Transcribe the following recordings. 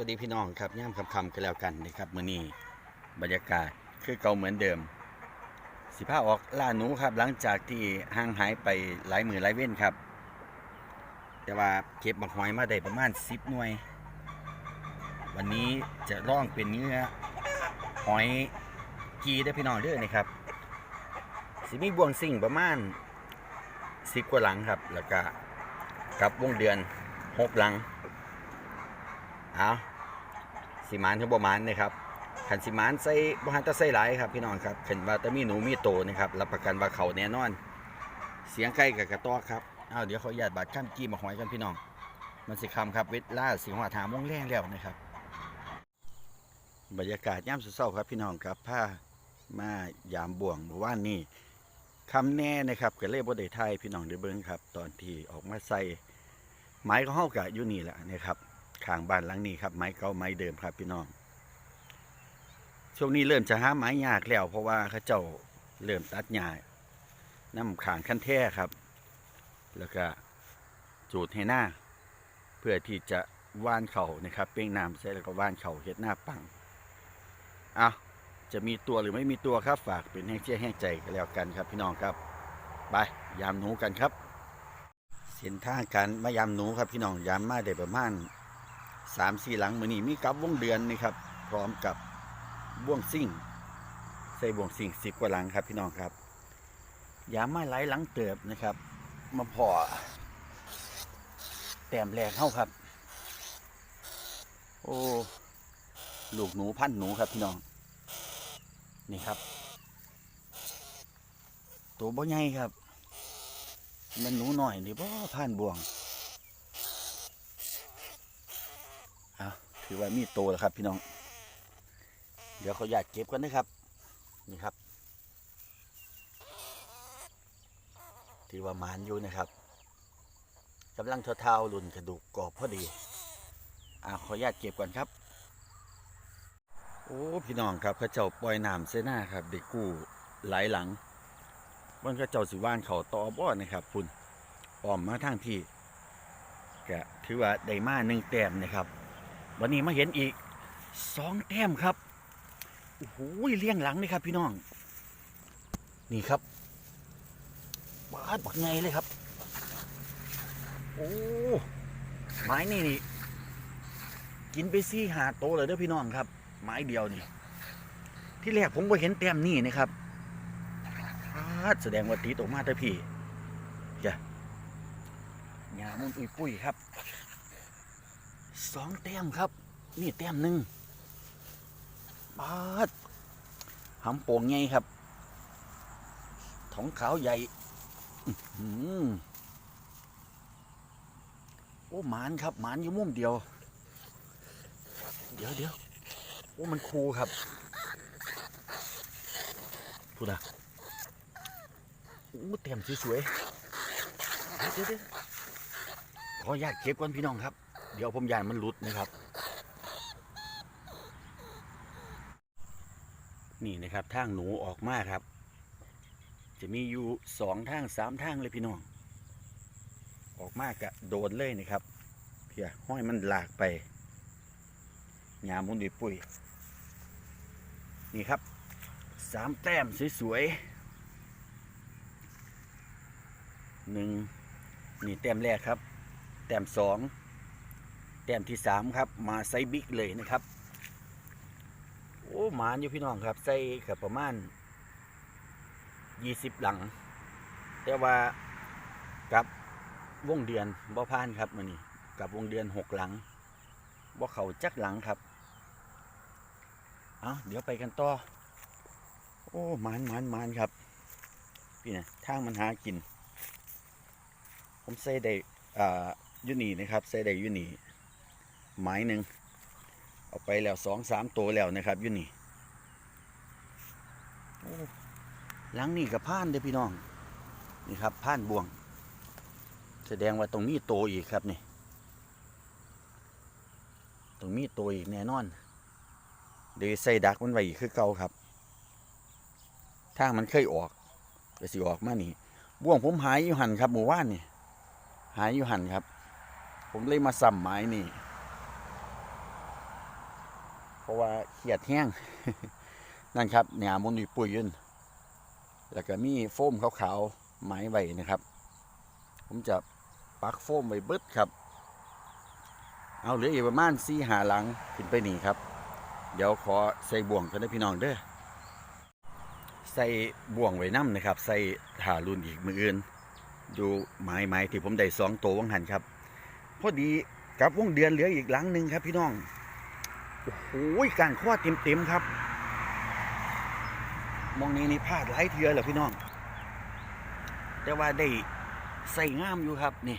วัสดีพี่น้องครับย่ามคำคำๆกันแล้วกันนะครับมือนี้บรรยากาศคือเก่าเหมือนเดิม สิพาออกล่าหนูครับ หลังจากที่ห่างหายไปหลายมือหลายเว้นครับ แต่ว่าเก็บบักหอยมาได้ประมาณ10หน่วย วันนี้จะร่องเป็นเนื้อหอยกีได้พี่น้องเด้อนะครับสิมีบวงสิ่งประมาณ10กว่าหลังครับ แล้วก็กับวงเดือนหกหลัง เอาสิมานถึงประมาณนะครับขันสิมานใส่บหันตะใส่หลายครับพี่น้องครับขันว่าตะมีหนูมีโตนะครับรับประกันว่าเขาแน่นอน เสียงไก่กับกระต้อครับเอาเดี๋ยวเขาหยาดบาดข้ามกี้มาหอยกันพี่น้อง มันสิคำครับเวทล่าสิงหวถามวงแรงแล้วนะครับ บรรยากาศย่ำสุดเศร้าครับพี่น้องครับผ้ามายามบ่วงเมื่อวานนี้คำแน่นะครับก็เลยบ่ได้ไทยพี่น้องได้เบิ่งครับ ตอนที่ออกมาใส่ไม้ก็เฮากะอยู่นี่แหละนะครับ ข้างบ้านหลังนี้ครับ ไม้เก่าไม้เดิมครับพี่น้อง ช่วงนี้เริ่มจะหาไม้ยากแล้ว เพราะว่าเขาเจ้าเริ่มตัดหญ้าน้ำขางขั้นแท้ครับ แล้วก็จูดให้หน้า เพื่อที่จะว่านเขานะครับ เป้งน้ำใส่แล้วก็ว่านเขาเฮ็ดหน้าปังเอาจะมีตัวหรือไม่มีตัวครับฝากเป็นให้เชื่อให้ใจกันแล้วกันครับ พี่น้องครับไปยามหนูกันครับ เส้นทางการมายามหนูครับพี่น้องยามมาได้ประมาณ สามสี่หลังมือนี้มีกับวงเดือนนี่ครับ พร้อมกับบ่วงซิ่ง ใส่บ่วงซิ่งสิบกว่าหลังครับพี่น้องครับยามมาหลหลังเติบนะครับ มาพอแต้มแรกเข้าครับ โอ้ลูกหนูพันหนูครับพี่น้อง นี่ครับ ตัวบ่ใหญ่ครับ มันหนูหน่อยนี่บ่พันบ่วง เอา ถือว่ามีโตแล้วครับ พี่น้อง เดี๋ยวเขาอยากเก็บกันนะครับ นี่ครับ ถือว่าหมานอยู่นะครับกำลังเท้าๆหลุนกระดูกกรอบพอดีอ่าขออนุญาตเก็บก่อนครับ โอ้พี่น้องครับเขาเจ้าปล่อยน้ำเสหน้าครับเด็กกู้หลายหลังมันก็เจ้าสิว่านเขาต่อบ่อนะครับคุณอ้อมมาทางพี่ก็ถือว่าได้มาหนึ่งแต้มนะครับ วันนี้มาเห็นอีกสองแต้มครับโอ้โหเลี้ยงหลังนี่ครับ พี่น้อง นี่ครับบาดบักไงเลยครับ โอ้ไม้นี่นี่กินไปซี่หาโตเลยเด้อพี่น้องครับ ไม้เดียวนี่ ที่แรกผมก็เห็นแต้มนี่นะครับบาดแสดงว่าตีตกมาเด้อพี่จ้ะหญ้ามุนปุยปุยครับ สองแต้มครับ นี่แต้มหนึ่งบาดหำโป่งไงครับท้องขาวใหญ่โอ้หมานครับ หมานอยู่มุมเดียว เดี๋ยวเดี๋ยวโอ้มันคูครับพูดอะโอ้เต็มสวยๆเดี๋ยวเดี๋ยวขออนุญาตเก็บก่อนพี่น้องครับ เดี๋ยวผมยานมันหลุดนะครับ นี่นะครับทางหนูออกมาครับ จะมีอยู่สองทางสามทางเลยพี่น้อง ออกมากะโดนเลยนะครับเพียห้อยมันหลากไปหยามุนดีปุยนี่ครับสามแต้มสวยๆหนึ่งนี่แต้มแรกครับ แต้มสอง แต้มที่สามครับ มาไซบิ๊กเลยนะครับ โอ้หมานอยู่พี่น้องครับใส่กับประมาณยี่สิบหลัง แต่ว่ากับวงเดือนบ่พานครับมันนี่กับวงเดือนหกหลังบ่เขาจักหลังครับเอาเดี๋ยวไปกันต่อ โอ้หมานหมานหมานครับ พี่นะทางมันหากิน ผมใส่ได้อ่ายูนี่นะครับใส่ได้ยูนี่ ไม้หนึ่งเอาไปแล้วสองสามตัวแล้วนะครับอยูนี่หลังนี่กับพานเด้พี่น้อง นี่ครับพานบ่วง แสดงว่าตรงนี้โตอีกครับนี่ ตรงนี้โตอีกแน่นอน เดี๋ยวใส่ดักมันไว้อีกคือเก่าครับทางมันเคยออกก็สิออกมานี่บ่วงผมหายอยู่หันครับหมู่บ้านนี่หายอยู่หันครับ ผมเลยมาซ้ำไม้นี่ เพราะว่าเครียดแห้งนั่นครับเนี่ยมุนอยู่ปุ๋ยยืนแล้วก็มีโฟมขาวๆไม้ไว้นะครับ ผมจะปักโฟมไว้เบิดครับ เอาเหลืออีกประมาณสี่หาหลังขึ้นไปนี่ครับ เดี๋ยวขอใส่บ่วงกันนะพี่น้องเด้อใส่บ่วงไว้น้ำนะครับ ใส่ถารุ่นอีกมืออื่นอยู่ไม้ไม้ที่ผมได้สองตัววังหันครับ พอดีกับวงเดือนเหลืออีกหลังหนึ่งครับพี่น้อง โอ้โหการข้อเต็มเต็มๆครับ มองนี้นี่พลาดหลายเทือแล้วพี่น้อง แต่ว่าได้ใส่งามอยู่ครับนี่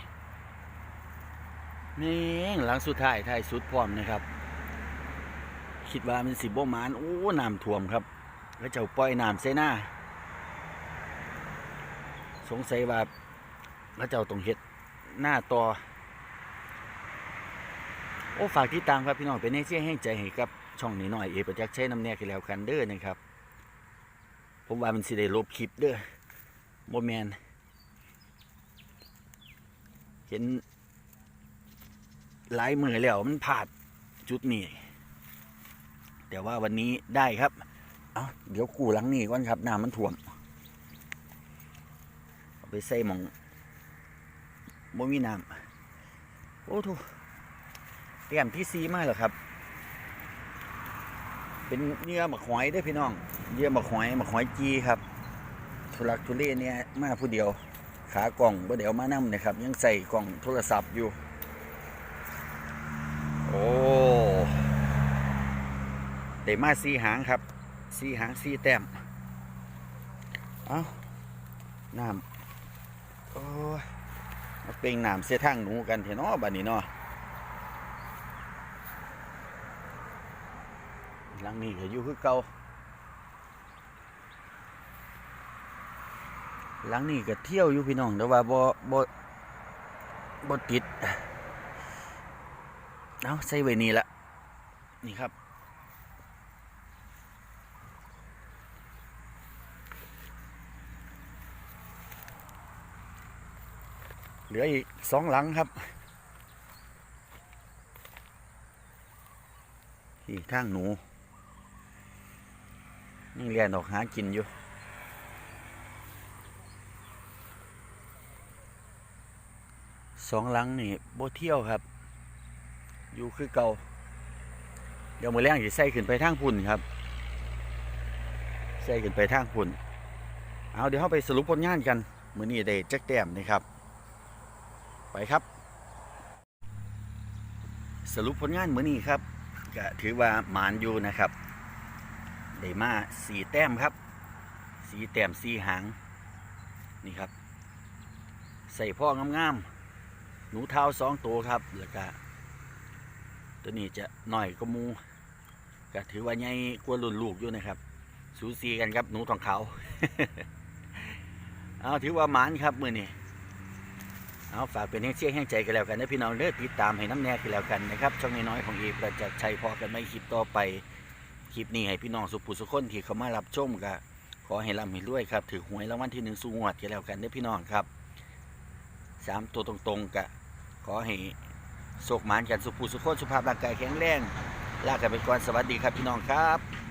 นี่หลังสุดท้ายท้ายสุดพร้อมนะครับ คิดว่ามันสิบ่มานโอ้น้ำท่วมครับ แล้วเจ้าปล่อยน้ำใส่หน้า สงสัยว่าแล้วเจ้าต้องเฮ็ดหน้าต่อ โอ้ฝากที่ตามครับพี่น้องเป็นเนเชียแห้งใจให้กับช่องนี้หน่อยเอประจักษ์ใช้น้ำแน่กันแล้วกันเด้อนะครับ ผมว่ามันสิได้ลบคลิปเด้อโมแมนเห็นหลายมือแล้วมันพลาดจุดนี้แต่ว่าวันนี้ได้ครับ เอาเดี๋ยวกูหลังนี้ก่อนครับน้ำมันท่วมเอาไปใส่หมองบ่มีน้ำโอ้โถ เตรียมที่ซีมาเหรอครับ เป็นเนื้อหมักหอยเด้วยพี่น้องเนื้อหมักหอยหมักหอยจีครับทุลักทุเลเนี่ยมาผู้เดียว ขากล่องบ่เดี๋ยวมานั่นะครับ ยังใส่กล่องโทรศัพท์อยู่ โอ้ได้มาสีหางครับสีหางสีแต้มเอาน้ำโอ้ยมาเป็นน้ำเสียทางหนูกันเถอะเนาะบัดนี้เนาะ หลังนี้ก็อยู่คือเก่าหลังนี้ก็เที่ยวอยู่พี่น้องแต่ว่าบ่บ่บ่ติดเอาใส่ไว้นี่ละนี่ครับ เหลืออีกสองหลังครับที่ทางหนู ยังเรียนออกหากินอยู่สองหลังนี่โบเที่ยวครับ อยู่คือเก่า เดี๋ยวมือแรงจะใส่ขึ้นไปทางพุ่นครับ ใส่ขึ้นไปทางพุ่น เอาเดี๋ยวเราไปสรุปผลงานกัน มือนี้ได้แจ็คแต้มนะครับ ไปครับ สรุปผลงานมือนี้ครับก็ถือว่าหมานอยู่นะครับ ได้มาสีแต้มครับ สีแต้มสีหาง นี่ครับ ใส่พ่องามๆหนูเท้าสองตัวครับแล้วก็ตัวนี้จะหน่อยก็มูก็ถือว่าใหญ่กว่ารุ่นลูกอยู่นะครับ สูสีกันครับหนูทองเขาเอาถือว่าหมานครับมือนี้เอาฝากเป็นให้งเชี่ยแห้งใจกันแล้วกันนะพี่น้องเลือติดตามให้น้ำแน่กันแล้วกันนะครับ ช่องน้อยๆของเอประจักษ์ชัยพอกันไม่คลิปต่อไป คลิปนี้ให้พี่น้องสุภูสุคนที่เขามารับชมก็ขอให้ร่ำให้รวยครับถือหวยรางวัลที่หนึ่งสูงวดกันแล้วกันเด้อพี่น้องครับสามตัวตรงๆกะขอให้โศกหมานกันสุภูสุคนสุภาพร่างกายแข็งแรงลากันไปก่อนสวัสดีครับพี่น้องครับ